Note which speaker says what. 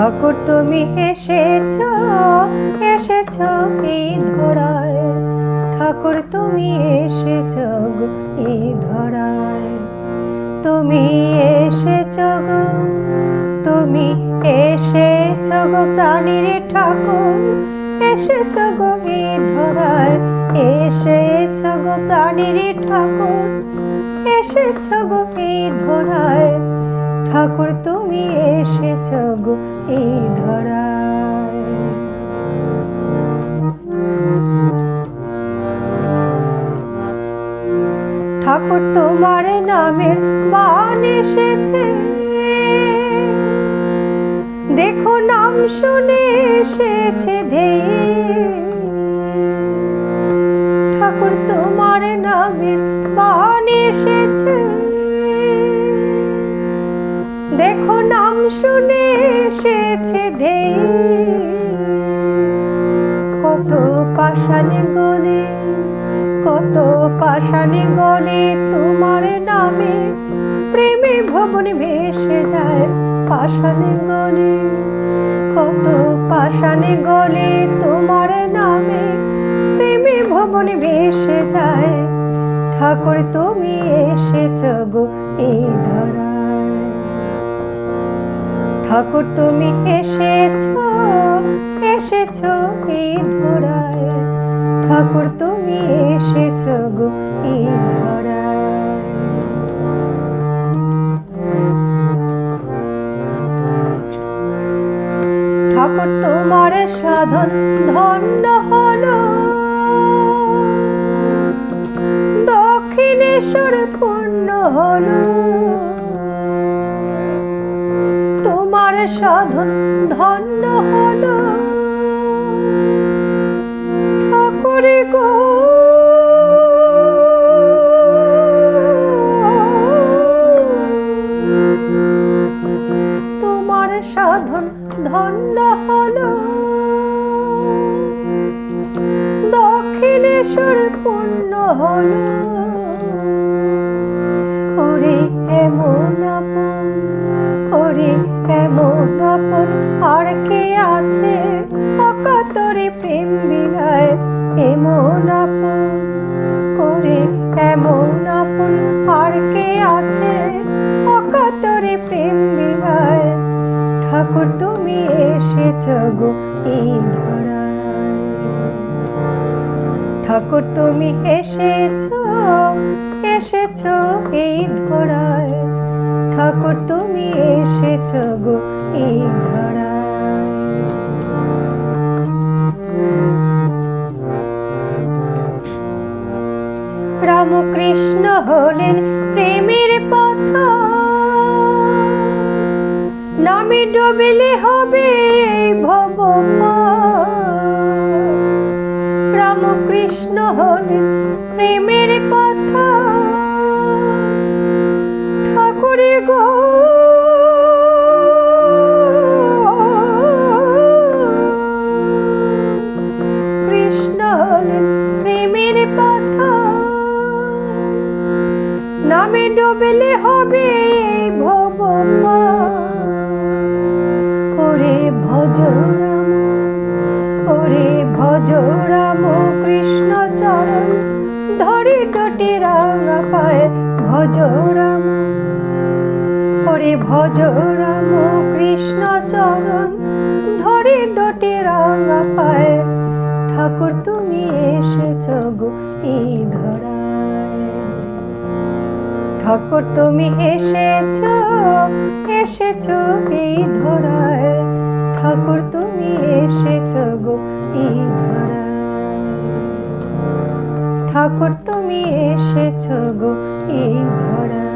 Speaker 1: ঠাকুর তুমি এসেছ এসেছ এই ধরায়। ঠাকুর তুমি এসেছ এই ধরায়। তুমি এসেছ গো, তুমি এসেছ গো প্রাণীর ঠাকুর। এসেছ গো এই ধরায়, এসেছ গো প্রাণীর ঠাকুর। এসেছ গো এই ধরায়। ঠাকুর, তুমি এসেছ গো এই ধরায়। ঠাকুর, তোমার নামের বান এসেছে। দেখো, নাম শুনে এসেছে ধেয়ে ঠাকুর, তোমার নামের বান এসেছে। নাম শুনে এসেছে ধেয়ে কত পাষাণে গলে কত পাষাণে গলে তোমার নামে প্রেমে ভবন ভেসে যায় পাষাণে গলে কত পাষাণে গলে তোমার নামে প্রেমে ভবন ভেসে যায়। ঠাকুর তুমি এসেছ গো এই ধরায় ঠাকুর তুমি এসেছ এসেছ এই ধরায় ঠাকুর তুমি এসেছ গো এই ঠাকুর তোমার সাধন ধন্য হলো। দক্ষিণেশ্বর পূর্ণ হলো। সাধন ধন্য হল। ঠাকুর গো। তোমার সাধন ধন্য হল। দক্ষিণেশ্বর পূর্ণ হলো। এসেছ গো এই ঠাকুর, তুমি এসেছ এসেছ এই ধরায়। ঠাকুর, তুমি এসেছ গো এই ধরায়। রামকৃষ্ণ হলেন নামে ডুবিলে হবে ভব রামকৃষ্ণ হলেন প্রেমের পথ ঠাকুরে গো। কৃষ্ণ হলেন প্রেমের পথ নামে ডুবলে হবে ভজ রাম ওরে ভজ রাম কৃষ্ণ চরণ, ধরে দুটি রাঙা পায়, ঠাকুর তুমি এসেছ গো এই ধরায়। ঠাকুর তুমি এসেছ এসেছ এই ধরায়, ঠাকুর তুমি এসেছ গো এই ধরায়। ঠাকুর তুমি এসেছ গো এই ধরায়